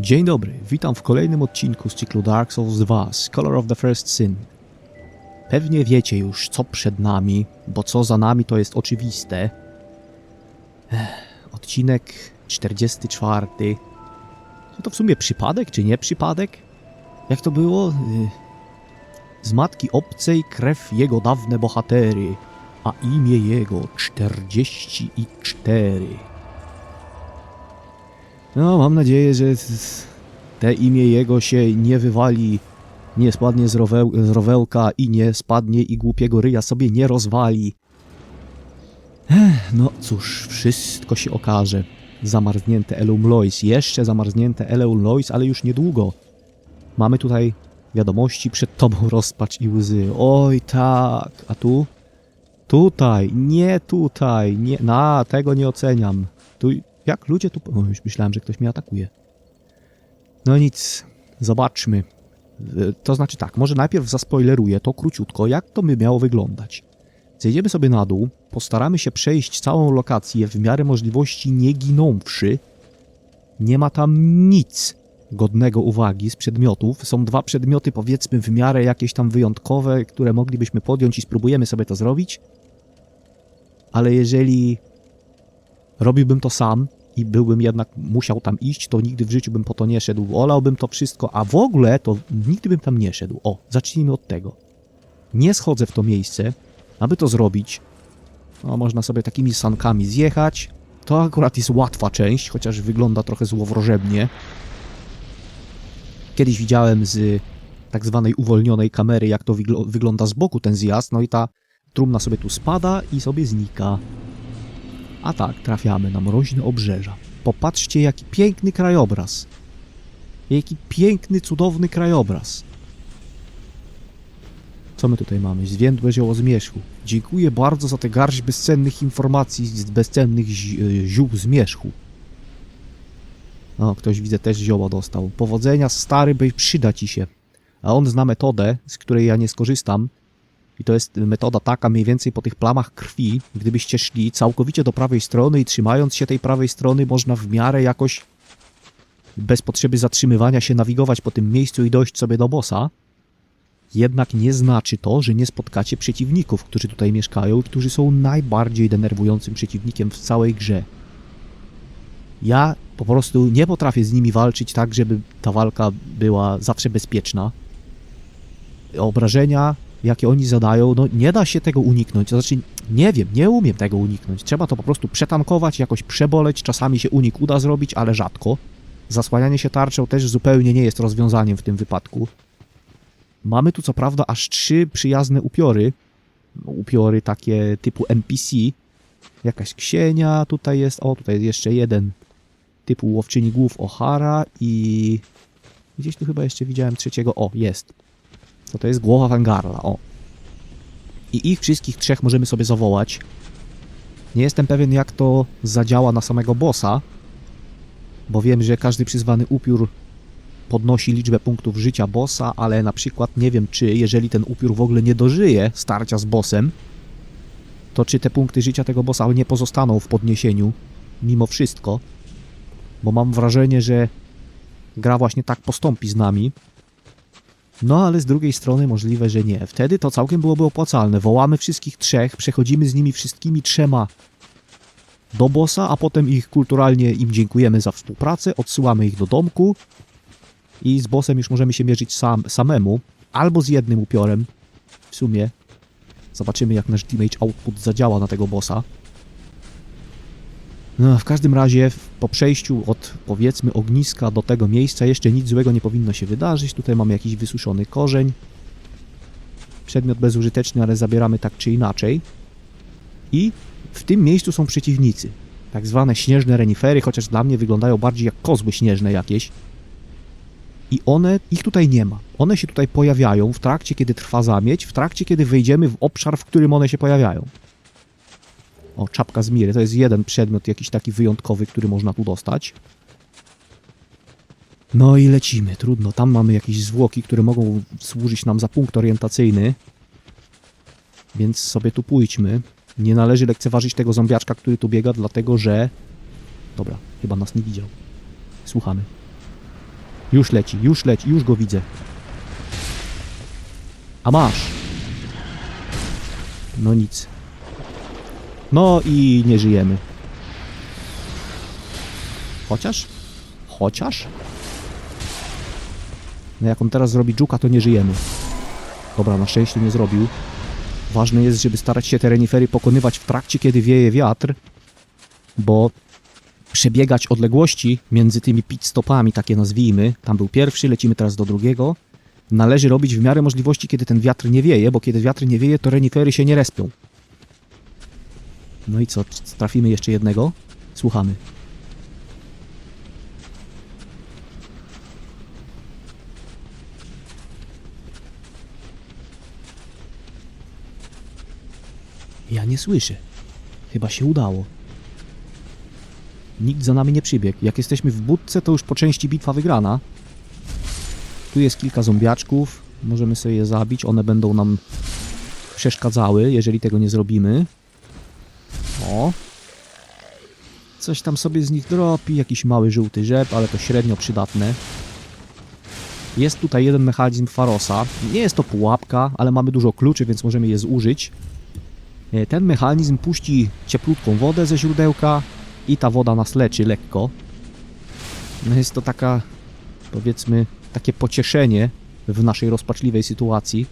Dzień dobry, witam w kolejnym odcinku z cyklu Dark Souls 2 Color of the First Sin. Pewnie wiecie już, co przed nami, bo co za nami to jest oczywiste. Ech, odcinek 44. Czy to w sumie przypadek, czy nie przypadek? Jak to było? Y, Z matki obcej krew jego dawne bohatery, a imię jego 44. No, mam nadzieję, że te imię jego się nie wywali, nie spadnie z, roweł, z rowełka i nie spadnie i głupiego ryja sobie nie rozwali. Ech, no cóż, wszystko się okaże. Zamarznięte Elum Lois, jeszcze zamarznięte Elum Lois, ale już niedługo. Mamy tutaj wiadomości, przed tobą rozpacz i łzy. Oj tak, a tu? Tutaj, nie tutaj, nie, na, tego nie oceniam. Tu, jak ludzie tu... Już myślałem, że ktoś mnie atakuje. No nic, zobaczmy. Y, To znaczy tak, może najpierw zaspoileruję to króciutko, jak to by miało wyglądać. Zejdziemy sobie na dół, postaramy się przejść całą lokację w miarę możliwości nie ginąwszy. Nie ma tam nic godnego uwagi z przedmiotów. Są dwa przedmioty, powiedzmy, w miarę jakieś tam wyjątkowe, które moglibyśmy podjąć i spróbujemy sobie to zrobić. Ale jeżeli robiłbym to sam i byłbym jednak musiał tam iść, to nigdy w życiu bym po to nie szedł. Olałbym to wszystko, a w ogóle to nigdy bym tam nie szedł. O, zacznijmy od tego. Nie schodzę w to miejsce. Aby to zrobić, no, można sobie takimi sankami zjechać. To akurat jest łatwa część, chociaż wygląda trochę złowrożebnie. Kiedyś widziałem z tak zwanej uwolnionej kamery, jak to wygl- wygląda z boku ten zjazd, no i ta trumna sobie tu spada i sobie znika. A tak, trafiamy na mroźne obrzeża. Popatrzcie, jaki piękny krajobraz. Jaki piękny, cudowny krajobraz. Co my tutaj mamy? Zwiędłe zioło zmierzchu. Dziękuję bardzo za tę garść bezcennych informacji z bezcennych e, ziół zmierzchu. O, ktoś widzę też zioło dostał. Powodzenia, stary, by przyda ci się. A on zna metodę, z której ja nie skorzystam, i to jest metoda taka mniej więcej po tych plamach krwi, gdybyście szli całkowicie do prawej strony i trzymając się tej prawej strony można w miarę jakoś bez potrzeby zatrzymywania się nawigować po tym miejscu i dojść sobie do bossa. Jednak nie znaczy to, że nie spotkacie przeciwników, którzy tutaj mieszkają, którzy są najbardziej denerwującym przeciwnikiem w całej grze. Ja po prostu nie potrafię z nimi walczyć tak, żeby ta walka była zawsze bezpieczna. Obrażenia, jakie oni zadają, no nie da się tego uniknąć. To znaczy, nie wiem, nie umiem tego uniknąć. Trzeba to po prostu przetankować, jakoś przeboleć. Czasami się unik uda zrobić, ale rzadko. Zasłanianie się tarczą też zupełnie nie jest rozwiązaniem w tym wypadku. Mamy tu co prawda aż trzy przyjazne upiory. Upiory takie typu NPC. Jakaś ksienia tutaj jest. O, tutaj jest jeszcze jeden. Typu łowczyni głów O'Hara i... Gdzieś tu chyba jeszcze widziałem trzeciego. O, jest. To to jest głowa Vangarla, o. I ich wszystkich trzech możemy sobie zawołać. Nie jestem pewien, jak to zadziała na samego bossa, bo wiem, że każdy przyzwany upiór podnosi liczbę punktów życia bossa, ale na przykład nie wiem, czy jeżeli ten upiór w ogóle nie dożyje starcia z bossem, to czy te punkty życia tego bossa nie pozostaną w podniesieniu mimo wszystko, bo mam wrażenie, że gra właśnie tak postąpi z nami, no ale z drugiej strony możliwe, że nie. Wtedy to całkiem byłoby opłacalne. Wołamy wszystkich trzech, przechodzimy z nimi wszystkimi trzema do bossa, a potem ich kulturalnie im dziękujemy za współpracę, odsyłamy ich do domku i z bossem już możemy się mierzyć sam, samemu, albo z jednym upiorem. W sumie zobaczymy jak nasz damage output zadziała na tego bossa. No, w każdym razie po przejściu od powiedzmy ogniska do tego miejsca jeszcze nic złego nie powinno się wydarzyć. Tutaj mamy jakiś wysuszony korzeń. Przedmiot bezużyteczny, ale zabieramy tak czy inaczej. I w tym miejscu są przeciwnicy. Tak zwane śnieżne renifery, chociaż dla mnie wyglądają bardziej jak kozły śnieżne jakieś. I one, ich tutaj nie ma. One się tutaj pojawiają w trakcie, kiedy trwa zamieć, w trakcie, kiedy wejdziemy w obszar, w którym one się pojawiają. O, czapka z miry. To jest jeden przedmiot jakiś taki wyjątkowy, który można tu dostać. No i lecimy. Trudno. Tam mamy jakieś zwłoki, które mogą służyć nam za punkt orientacyjny. Więc sobie tu pójdźmy. Nie należy lekceważyć tego zombiaczka, który tu biega, dlatego że... Dobra, chyba nas nie widział. Słuchamy. Już leci, już leci, już go widzę. A masz. No nic. No i nie żyjemy. Chociaż? Chociaż? No jak on teraz zrobi dżuka, to nie żyjemy. Dobra, na szczęście nie zrobił. Ważne jest, żeby starać się te renifery pokonywać w trakcie, kiedy wieje wiatr, bo przebiegać odległości między tymi pit stopami, takie nazwijmy, tam był pierwszy, lecimy teraz do drugiego, należy robić w miarę możliwości, kiedy ten wiatr nie wieje, bo kiedy wiatr nie wieje, to renifery się nie respią. No i co, trafimy jeszcze jednego? Słuchamy. Ja nie słyszę. Chyba się udało. Nikt za nami nie przybiegł. Jak jesteśmy w budce, to już po części bitwa wygrana. Tu jest kilka zombiaczków. Możemy sobie je zabić. One będą nam przeszkadzały, jeżeli tego nie zrobimy. O. Coś tam sobie z nich dropi. Jakiś mały żółty rzep, ale to średnio przydatne. Jest tutaj jeden mechanizm Farosa. Nie jest to pułapka, ale mamy dużo kluczy, więc możemy je zużyć. E, Ten mechanizm puści cieplutką wodę ze źródełka i ta woda nas leczy lekko. No jest to taka, powiedzmy, takie pocieszenie w naszej rozpaczliwej sytuacji.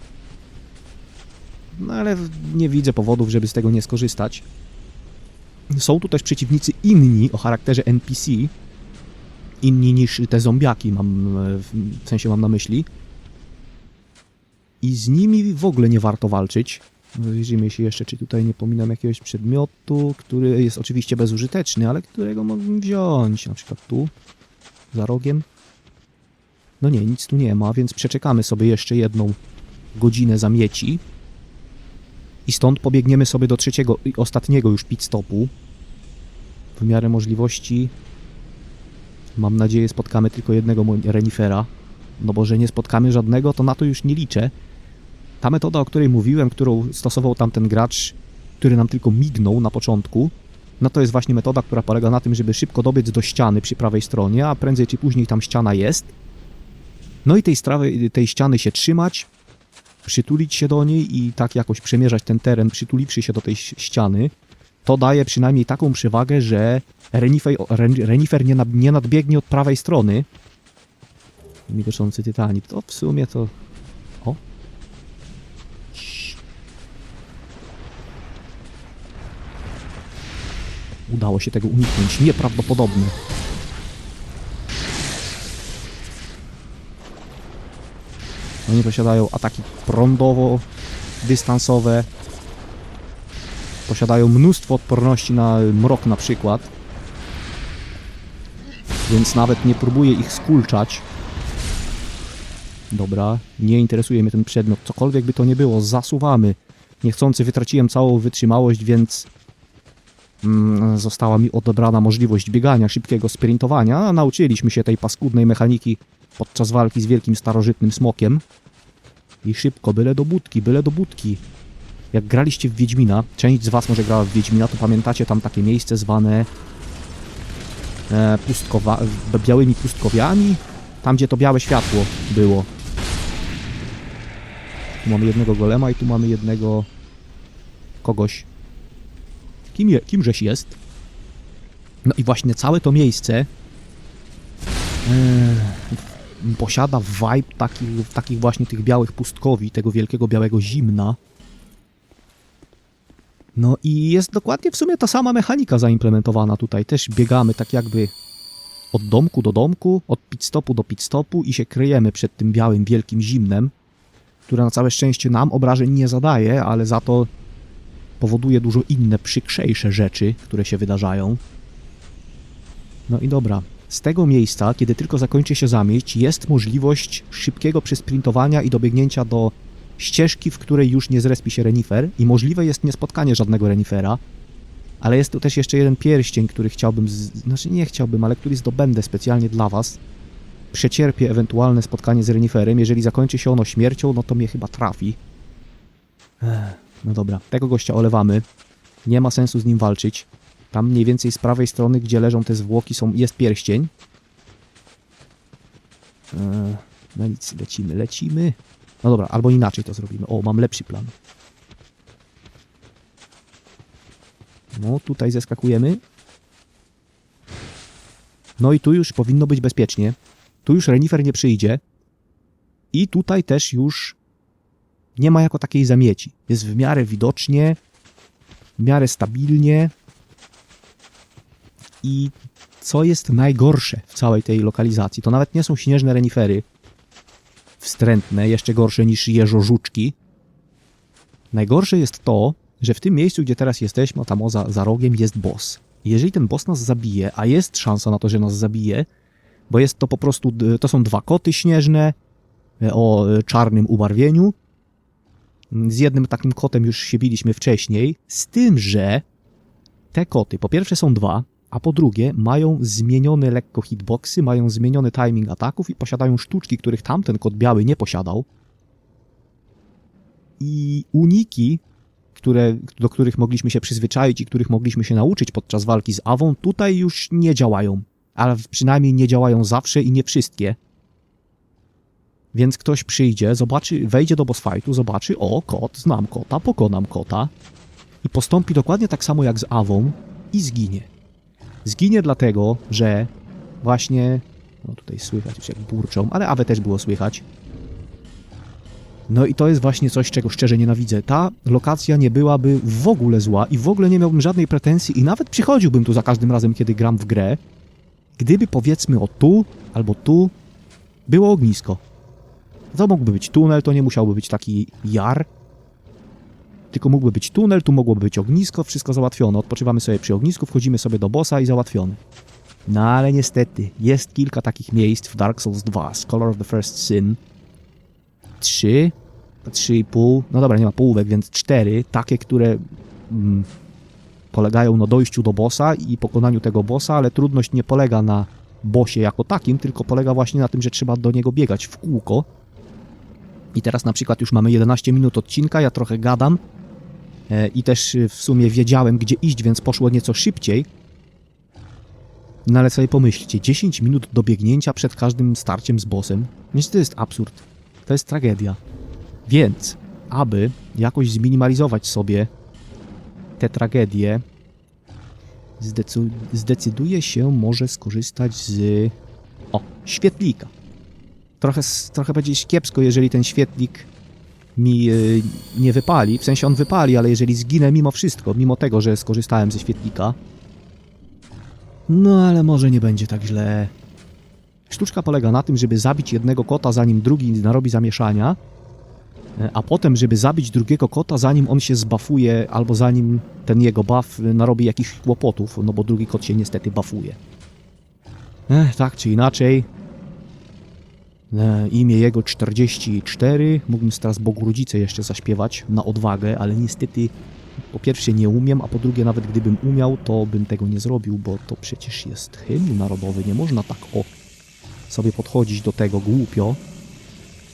No ale nie widzę powodów, żeby z tego nie skorzystać. Są tu też przeciwnicy inni o charakterze NPC. Inni niż te zombiaki, mam, w sensie mam na myśli. I z nimi w ogóle nie warto walczyć. Wyjrzyjmy się jeszcze, czy tutaj nie pominam jakiegoś przedmiotu, który jest oczywiście bezużyteczny, ale którego mógłbym wziąć. Na przykład tu, za rogiem. No nie, nic tu nie ma, więc przeczekamy sobie jeszcze jedną godzinę zamieci. I stąd pobiegniemy sobie do trzeciego i ostatniego już pit stopu. W miarę możliwości mam nadzieję spotkamy tylko jednego renifera. No bo że nie spotkamy żadnego, to na to już nie liczę. Ta metoda, o której mówiłem, którą stosował tamten gracz, który nam tylko mignął na początku, no to jest właśnie metoda, która polega na tym, żeby szybko dobiec do ściany przy prawej stronie, a prędzej czy później tam ściana jest. No i tej, strawy, tej ściany się trzymać, przytulić się do niej i tak jakoś przemierzać ten teren, przytuliwszy się do tej ściany. To daje przynajmniej taką przewagę, że renifer, ren- renifer nie, nie nadbiegnie od prawej strony. Migoczący tytanit. To w sumie to... O, Udało się tego uniknąć. Nieprawdopodobne. Oni posiadają ataki prądowo-dystansowe. Posiadają mnóstwo odporności na mrok na przykład. Więc nawet nie próbuję ich skulczać. Dobra, nie interesuje mnie ten przedmiot. Cokolwiek by to nie było, zasuwamy. Niechcący wytraciłem całą wytrzymałość, więc mm, została mi odebrana możliwość biegania, szybkiego sprintowania, nauczyliśmy się tej paskudnej mechaniki podczas walki z wielkim starożytnym smokiem. I szybko, byle do budki, byle do budki. Jak graliście w Wiedźmina, część z was może grała w Wiedźmina, to pamiętacie tam takie miejsce zwane e, pustkowa białymi pustkowiami, tam gdzie to białe światło było. Tu mamy jednego golema i tu mamy jednego kogoś, kim je, kimżeś jest. No i właśnie całe to miejsce e, posiada vibe takich, takich właśnie tych białych pustkowi, tego wielkiego białego zimna. No i jest dokładnie w sumie ta sama mechanika zaimplementowana tutaj. Też biegamy tak jakby od domku do domku, od pit stopu do pit stopu i się kryjemy przed tym białym wielkim zimnem, które na całe szczęście nam obrażeń nie zadaje, ale za to powoduje dużo inne, przykrzejsze rzeczy, które się wydarzają. No i dobra. Z tego miejsca, kiedy tylko zakończy się zamieć, jest możliwość szybkiego przesprintowania i dobiegnięcia do ścieżki, w której już nie zrespi się renifer i możliwe jest niespotkanie żadnego renifera. Ale jest tu też jeszcze jeden pierścień, który chciałbym, z... znaczy nie chciałbym, ale który zdobędę specjalnie dla was. Przecierpię ewentualne spotkanie z reniferem. Jeżeli zakończy się ono śmiercią, no to mnie chyba trafi. Ech, no dobra, tego gościa olewamy. Nie ma sensu z nim walczyć. Tam mniej więcej z prawej strony, gdzie leżą te zwłoki, są, jest pierścień. Eee, no nic, lecimy, lecimy. No dobra, albo inaczej to zrobimy. O, mam lepszy plan. No, tutaj zeskakujemy. No i tu już powinno być bezpiecznie. Tu już renifer nie przyjdzie. I tutaj też już nie ma jako takiej zamieci. Jest w miarę widocznie, w miarę stabilnie. I co jest najgorsze w całej tej lokalizacji, to nawet nie są śnieżne renifery wstrętne, jeszcze gorsze niż jeżożuczki. Najgorsze jest to, że w tym miejscu, gdzie teraz jesteśmy, o tam za, za rogiem, jest boss. Jeżeli ten boss nas zabije, a jest szansa na to, że nas zabije, bo jest to po prostu, to są dwa koty śnieżne e, o e, czarnym ubarwieniu. Z jednym takim kotem już się biliśmy wcześniej, z tym, że te koty, po pierwsze są dwa, a po drugie mają zmienione lekko hitboxy, mają zmieniony timing ataków i posiadają sztuczki, których tamten kot biały nie posiadał. I uniki, które, do których mogliśmy się przyzwyczaić i których mogliśmy się nauczyć podczas walki z Awą, tutaj już nie działają. Ale przynajmniej nie działają zawsze i nie wszystkie. Więc ktoś przyjdzie, zobaczy, wejdzie do boss fightu, zobaczy, o, kot, znam kota, pokonam kota i postąpi dokładnie tak samo jak z Awą i zginie. Zginie dlatego, że właśnie, no tutaj słychać już jak burczą, ale Awę też było słychać. No i to jest właśnie coś, czego szczerze nienawidzę. Ta lokacja nie byłaby w ogóle zła i w ogóle nie miałbym żadnej pretensji i nawet przychodziłbym tu za każdym razem, kiedy gram w grę, gdyby powiedzmy o tu albo tu było ognisko. To mógłby być tunel, to nie musiałby być taki jar, tylko mógłby być tunel, tu mogłoby być ognisko, wszystko załatwione. Odpoczywamy sobie przy ognisku, wchodzimy sobie do bossa i załatwione. No ale niestety, jest kilka takich miejsc w Dark Souls 2, Scholar of the First Sin. Trzy, trzy i pół, no dobra, nie ma połówek, więc cztery, takie, które mm, polegają na dojściu do bossa i pokonaniu tego bossa, ale trudność nie polega na bossie jako takim, tylko polega właśnie na tym, że trzeba do niego biegać w kółko. I teraz na przykład już mamy 11 minut odcinka, ja trochę gadam, i też y, w sumie wiedziałem, gdzie iść, więc poszło nieco szybciej. No ale sobie pomyślcie, 10 minut do biegnięcia przed każdym starciem z bossem. Więc to jest absurd. To jest tragedia. Więc, aby jakoś zminimalizować sobie te tragedie, zdecu- zdecyduję się może skorzystać z... O, świetlika. Trochę, trochę będzie kiepsko, jeżeli ten świetlik mi y, nie wypali, w sensie on wypali, ale jeżeli zginę mimo wszystko, mimo tego, że skorzystałem ze świetlika, no ale może nie będzie tak źle. Sztuczka polega na tym, żeby zabić jednego kota, zanim drugi narobi zamieszania, e, a potem, żeby zabić drugiego kota, zanim on się zbafuje, albo zanim ten jego buff narobi jakichś kłopotów, no bo drugi kot się niestety bafuje. Ech, tak czy inaczej, E, Imię jego 44. Mógłbym teraz Bogu Rodzice jeszcze zaśpiewać na odwagę, ale niestety po pierwsze nie umiem, a po drugie nawet gdybym umiał, to bym tego nie zrobił, bo to przecież jest hymn narodowy. Nie można tak o sobie podchodzić do tego głupio.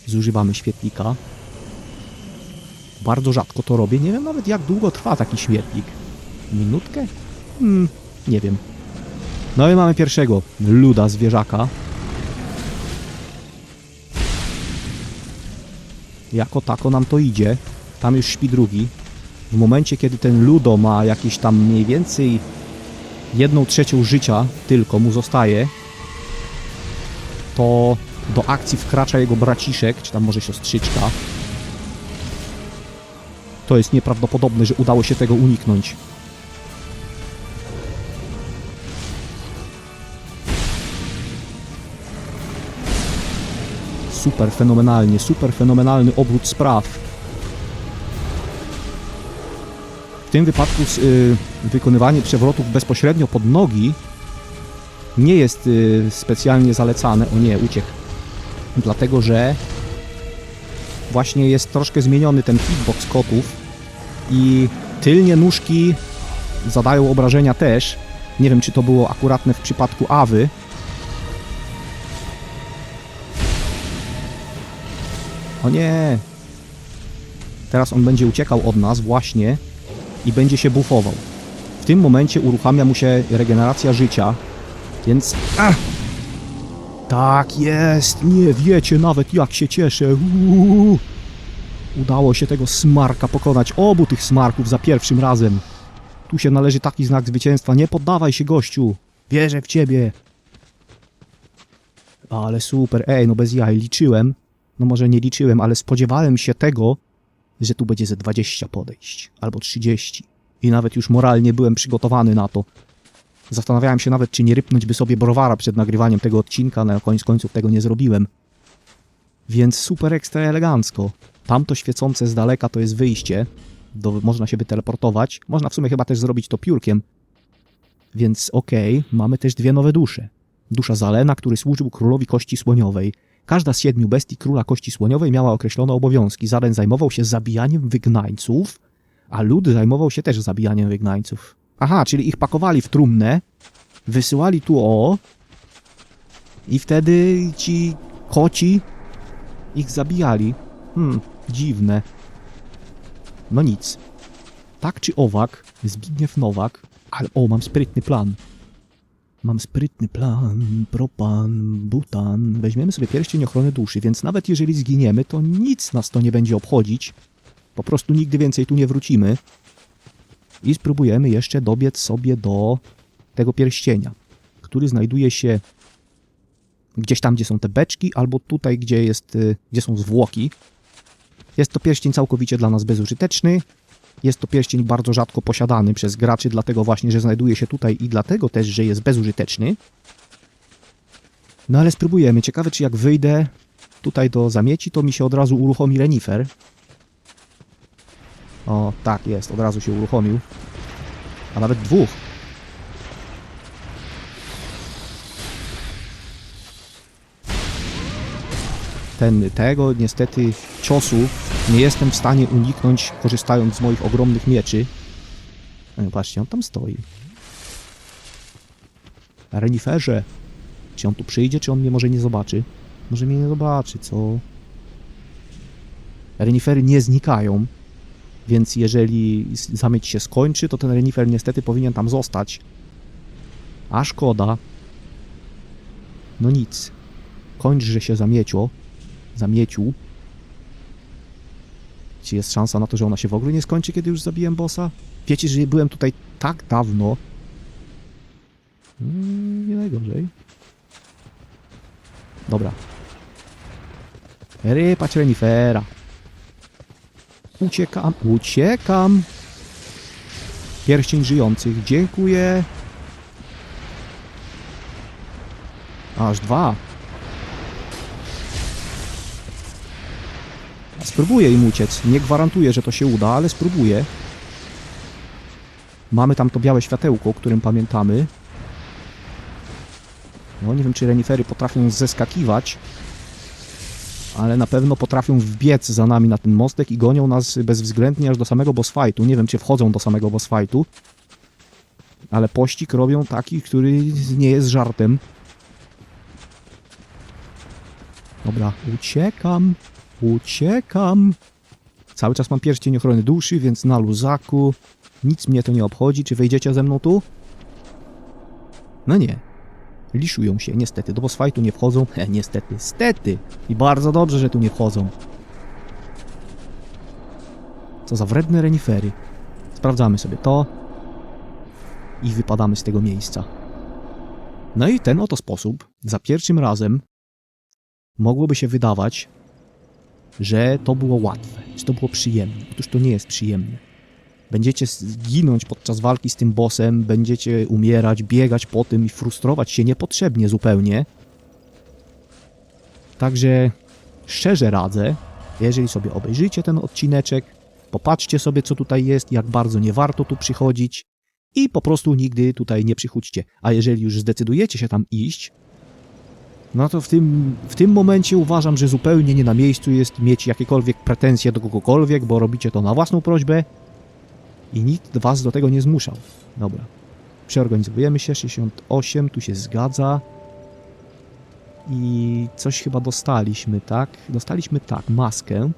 Zużywamy świetlika. Bardzo rzadko to robię. Nie wiem nawet jak długo trwa taki świetlik. Minutkę? Hmm, nie wiem. No i mamy pierwszego luda zwierzaka. Jako tako nam to idzie. Tam już śpi drugi. W momencie, kiedy ten Ludo ma jakieś tam mniej więcej jedną trzecią życia tylko mu zostaje, to do akcji wkracza jego braciszek, czy tam może siostrzyczka. To jest nieprawdopodobne, że udało się tego uniknąć. Super fenomenalnie, super fenomenalny obrót spraw. W tym wypadku y, wykonywanie przewrotów bezpośrednio pod nogi nie jest y, specjalnie zalecane. O nie, uciekł. Dlatego, że właśnie jest troszkę zmieniony ten hitbox kotów i tylnie nóżki zadają obrażenia też. Nie wiem, czy to było akuratne w przypadku Awy, O nie! Teraz on będzie uciekał od nas właśnie i będzie się bufował. W tym momencie uruchamia mu się regeneracja życia, więc... Ach! Tak jest, nie wiecie nawet jak się cieszę. Uuu. Udało się tego smarka pokonać, obu tych smarków za pierwszym razem. Tu się należy taki znak zwycięstwa. Nie poddawaj się, gościu. Wierzę w ciebie. Ale super. Ej, no bez jaj. Liczyłem. No może nie liczyłem, ale spodziewałem się tego, że tu będzie ze 20 podejść. Albo 30. I nawet już moralnie byłem przygotowany na to. Zastanawiałem się nawet, czy nie rypnąć by sobie browara przed nagrywaniem tego odcinka, na koniec końców tego nie zrobiłem. Więc super ekstra elegancko. Tamto świecące z daleka to jest wyjście. Do, można się wyteleportować. Można w sumie chyba też zrobić to piórkiem. Więc okej, mamy też dwie nowe dusze. Dusza Zalena, który służył królowi kości słoniowej. Każda z siedmiu bestii króla kości słoniowej miała określone obowiązki. Zalen zajmował się zabijaniem wygnańców, a lud zajmował się też zabijaniem wygnańców. Aha, czyli ich pakowali w trumnę, wysyłali tu o i wtedy ci koci ich zabijali. Hmm, dziwne. No nic. Tak czy owak, Zbigniew Nowak, ale o, mam sprytny plan. Mam sprytny plan, propan, butan. Weźmiemy sobie pierścień ochrony duszy, więc nawet jeżeli zginiemy, to nic nas to nie będzie obchodzić. Po prostu nigdy więcej tu nie wrócimy. I spróbujemy jeszcze dobiec sobie do tego pierścienia, który znajduje się gdzieś tam, gdzie są te beczki, albo tutaj, gdzie, jest, y, gdzie są zwłoki. Jest to pierścień całkowicie dla nas bezużyteczny. Jest to pierścień bardzo rzadko posiadany przez graczy, dlatego właśnie, że znajduje się tutaj i dlatego też, że jest bezużyteczny. No ale spróbujemy. Ciekawe, czy jak wyjdę tutaj do zamieci, to mi się od razu uruchomi renifer. O, tak jest, od razu się uruchomił. A nawet dwóch. Ten, tego niestety ciosu nie jestem w stanie uniknąć, korzystając z moich ogromnych mieczy. E, Patrzcie, on tam stoi. Reniferze. Czy on tu przyjdzie, czy on mnie może nie zobaczy? Może mnie nie zobaczy, co? Renifery nie znikają, więc jeżeli zamieć się skończy, to ten renifer niestety powinien tam zostać. A szkoda. No nic. Kończże się zamiecio. Zamieciu. Czy jest szansa na to, że ona się w ogóle nie skończy, kiedy już zabiłem bossa? Wiecie, że byłem tutaj tak dawno. Mm, nie najgorzej. Dobra. Rypać renifera. Uciekam, uciekam. Pierścień żyjących, dziękuję. Aż dwa. Spróbuję im uciec. Nie gwarantuję, że to się uda, ale spróbuję. Mamy tam to białe światełko, o którym pamiętamy. No, nie wiem, czy renifery potrafią zeskakiwać, ale na pewno potrafią wbiec za nami na ten mostek i gonią nas bezwzględnie aż do samego boss fightu. Nie wiem, czy wchodzą do samego boss fightu, ale pościg robią taki, który nie jest żartem. Dobra, uciekam. Uciekam. Cały czas mam pierścień ochrony duszy, więc na luzaku. Nic mnie to nie obchodzi. Czy wejdziecie ze mną tu? No nie. Liszują się, niestety. Do boss nie wchodzą. He, niestety, stety. I bardzo dobrze, że tu nie wchodzą. Co za wredne renifery. Sprawdzamy sobie to. I wypadamy z tego miejsca. No i ten oto sposób, za pierwszym razem, mogłoby się wydawać, że to było łatwe, że to było przyjemne. Otóż to nie jest przyjemne. Będziecie zginąć podczas walki z tym bossem, będziecie umierać, biegać po tym i frustrować się niepotrzebnie zupełnie. Także szczerze radzę, jeżeli sobie obejrzycie ten odcineczek, popatrzcie sobie co tutaj jest, jak bardzo nie warto tu przychodzić i po prostu nigdy tutaj nie przychodźcie. A jeżeli już zdecydujecie się tam iść, no to w tym, w tym momencie uważam, że zupełnie nie na miejscu jest mieć jakiekolwiek pretensje do kogokolwiek, bo robicie to na własną prośbę i nikt was do tego nie zmuszał. Dobra. Przeorganizowujemy się. 68, tu się zgadza. I coś chyba dostaliśmy, tak? Dostaliśmy tak, maskę.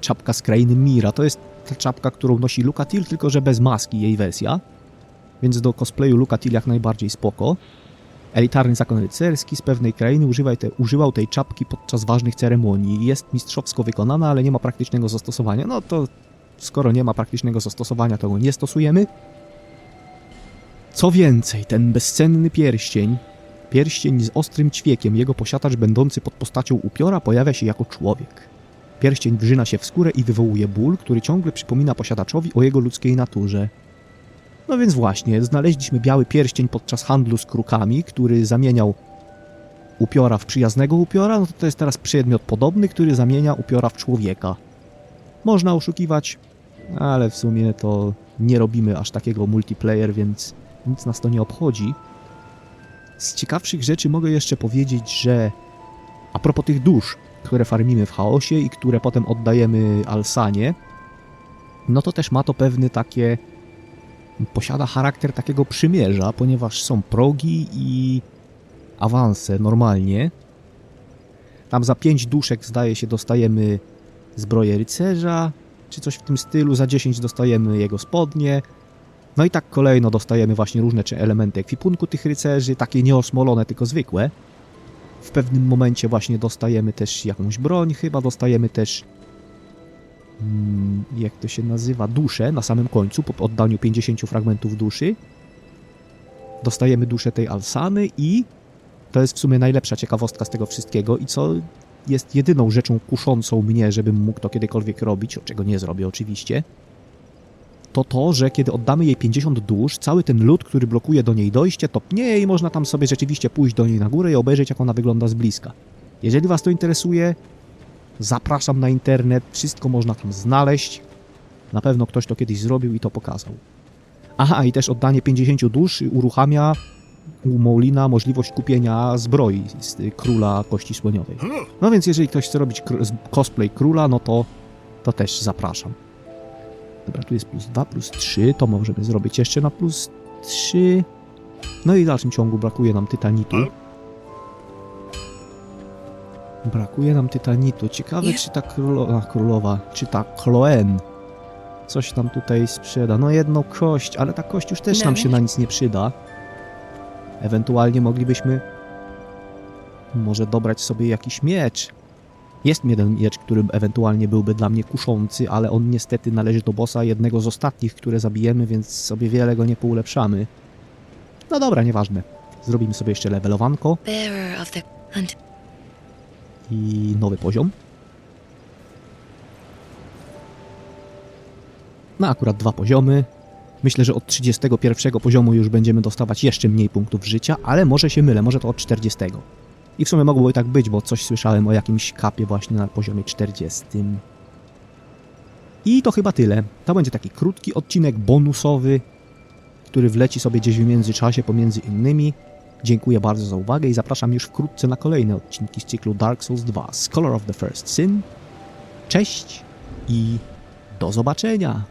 Czapka z krainy Mira. To jest ta czapka, którą nosi Lucatil, tylko że bez maski jej wersja. Więc do cosplayu Lucatil jak najbardziej spoko. Elitarny zakon rycerski z pewnej krainy używaj te, używał tej czapki podczas ważnych ceremonii. Jest mistrzowsko wykonana, ale nie ma praktycznego zastosowania. No to skoro nie ma praktycznego zastosowania, to go nie stosujemy. Co więcej, ten bezcenny pierścień, pierścień z ostrym ćwiekiem, jego posiadacz będący pod postacią upiora pojawia się jako człowiek. Pierścień wrzyna się w skórę i wywołuje ból, który ciągle przypomina posiadaczowi o jego ludzkiej naturze. No więc właśnie, znaleźliśmy biały pierścień podczas handlu z krukami, który zamieniał upiora w przyjaznego upiora, no to to jest teraz przedmiot podobny, który zamienia upiora w człowieka. Można oszukiwać, ale w sumie to nie robimy aż takiego multiplayer, więc nic nas to nie obchodzi. Z ciekawszych rzeczy mogę jeszcze powiedzieć, że a propos tych dusz, które farmimy w chaosie i które potem oddajemy Alsanie, no to też ma to pewny takie posiada charakter takiego przymierza, ponieważ są progi i awanse normalnie. Tam za 5 duszek zdaje się dostajemy zbroję rycerza, czy coś w tym stylu, za 10 dostajemy jego spodnie. No i tak kolejno dostajemy właśnie różne elementy ekwipunku tych rycerzy, takie nieosmolone, tylko zwykłe. W pewnym momencie właśnie dostajemy też jakąś broń, chyba dostajemy też jak to się nazywa, duszę na samym końcu, po oddaniu 50 fragmentów duszy. Dostajemy duszę tej Alsany i to jest w sumie najlepsza ciekawostka z tego wszystkiego i co jest jedyną rzeczą kuszącą mnie, żebym mógł to kiedykolwiek robić, czego nie zrobię oczywiście, to to, że kiedy oddamy jej 50 dusz, cały ten lód, który blokuje do niej dojście, topnieje i można tam sobie rzeczywiście pójść do niej na górę i obejrzeć, jak ona wygląda z bliska. Jeżeli Was to interesuje, zapraszam na internet, wszystko można tam znaleźć. Na pewno ktoś to kiedyś zrobił i to pokazał. Aha, i też oddanie 50 dusz uruchamia u Moulina możliwość kupienia zbroi z króla kości słoniowej. No więc jeżeli ktoś chce robić cosplay króla, no to, to też zapraszam. Dobra, tu jest plus 2, plus 3, to możemy zrobić jeszcze na plus 3. No i w dalszym ciągu brakuje nam tytanitu. Brakuje nam tytanitu. Ciekawe, czy ta królowa, królowa czy ta Chloen coś nam tutaj sprzeda. No jedną kość, ale ta kość już też nam się na nic nie przyda. Ewentualnie moglibyśmy może dobrać sobie jakiś miecz. Jest jeden miecz, który ewentualnie byłby dla mnie kuszący, ale on niestety należy do bossa jednego z ostatnich, które zabijemy, więc sobie wiele go nie poulepszamy. No dobra, nieważne. Zrobimy sobie jeszcze levelowanko i nowy poziom. No akurat dwa poziomy. Myślę, że od 31 poziomu już będziemy dostawać jeszcze mniej punktów życia, ale może się mylę, może to od 40. I w sumie mogłoby tak być, bo coś słyszałem o jakimś kapie właśnie na poziomie 40. I to chyba tyle. To będzie taki krótki odcinek bonusowy, który wleci sobie gdzieś w międzyczasie pomiędzy innymi. Dziękuję bardzo za uwagę i zapraszam już wkrótce na kolejne odcinki z cyklu Dark Souls 2 Scholar of the First Sin. Cześć i do zobaczenia!